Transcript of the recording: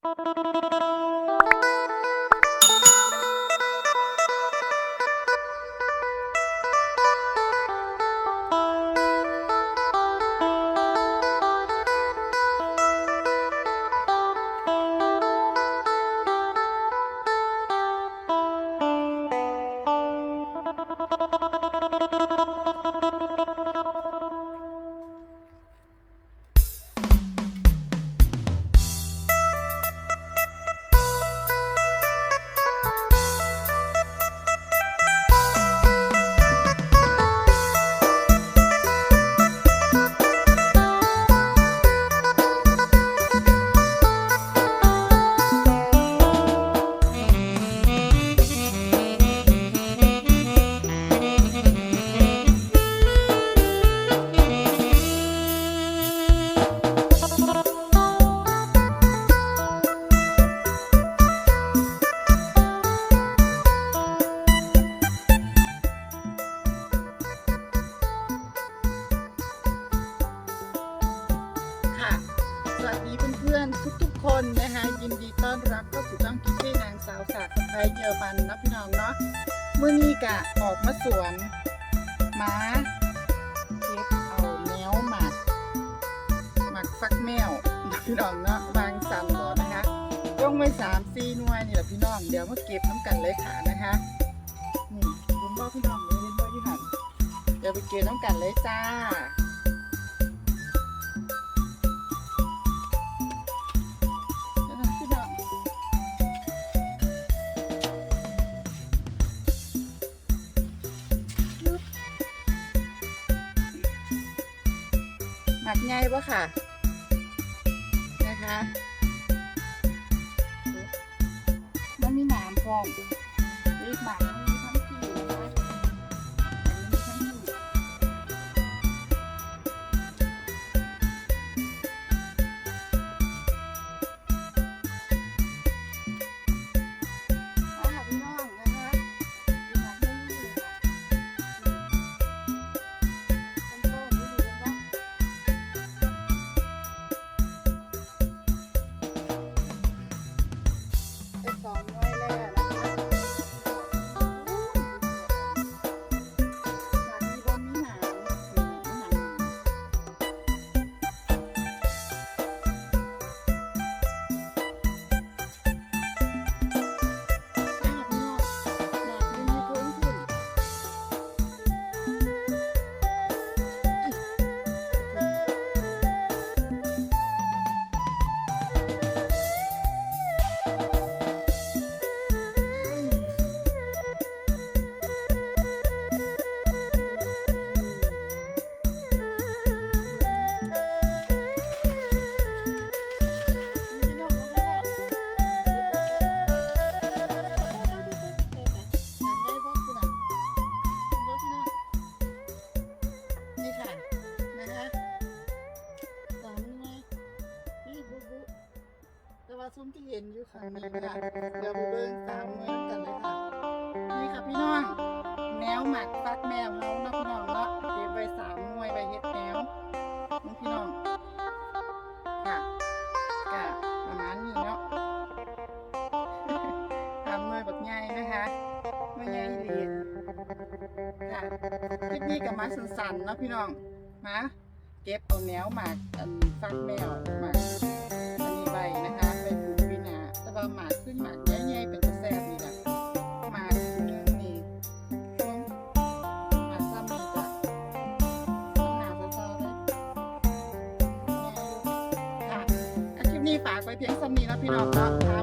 フフフ。 สวัสดีเพื่อนๆทุกๆ คนนะคะยินดีต้อนรับเข้าสู่ช่องคิดที่นางสาวสาสะพายเยอรมันนะพี่น้องเนาะเมื่อนี้กะออกมาสวนหมาเก็บเอาแมวหมักหมักฟักแมวนะพี่น้องเนาะวางสันบ่นะคะลงไว้สามสี่หน่วยนี่แหละพี่น้องเดี๋ยวมาเก็บน้ำกันเลยค่ะนะคะนี่เห็นบ่พี่น้องเลยเห็นบ่ที่หันเดี๋ยวไปเก็บน้ำกันเลยจ้า หมักไงวะค่ะ นะคะมันมีหนามพร้อมรีบหมัก สองร้อย ซุ้มที่เห็นอยู่ค่ะนี่ค่ะเดี๋ยวไปเบิ่งสามหน่วยกันเลยค่ะ นี่ค่ะพี่น้อง แนวหมักฟักแมวเฮาเนาะพี่น้องเนาะเก็บไว้สามหน่วยไว้เฮ็ดแนวนี่พี่น้อง ค่ะก็ประมาณนี้เนาะทำหน่วยบักใหญ่นะคะหน่วยใหญ่ดีค่ะคลิปนี้กับมาสั้นๆเนาะพี่น้องมาเก็บเอาแนวหมากฟักแมวหมาก เพียงสำนีนะพี่น้องเนาะ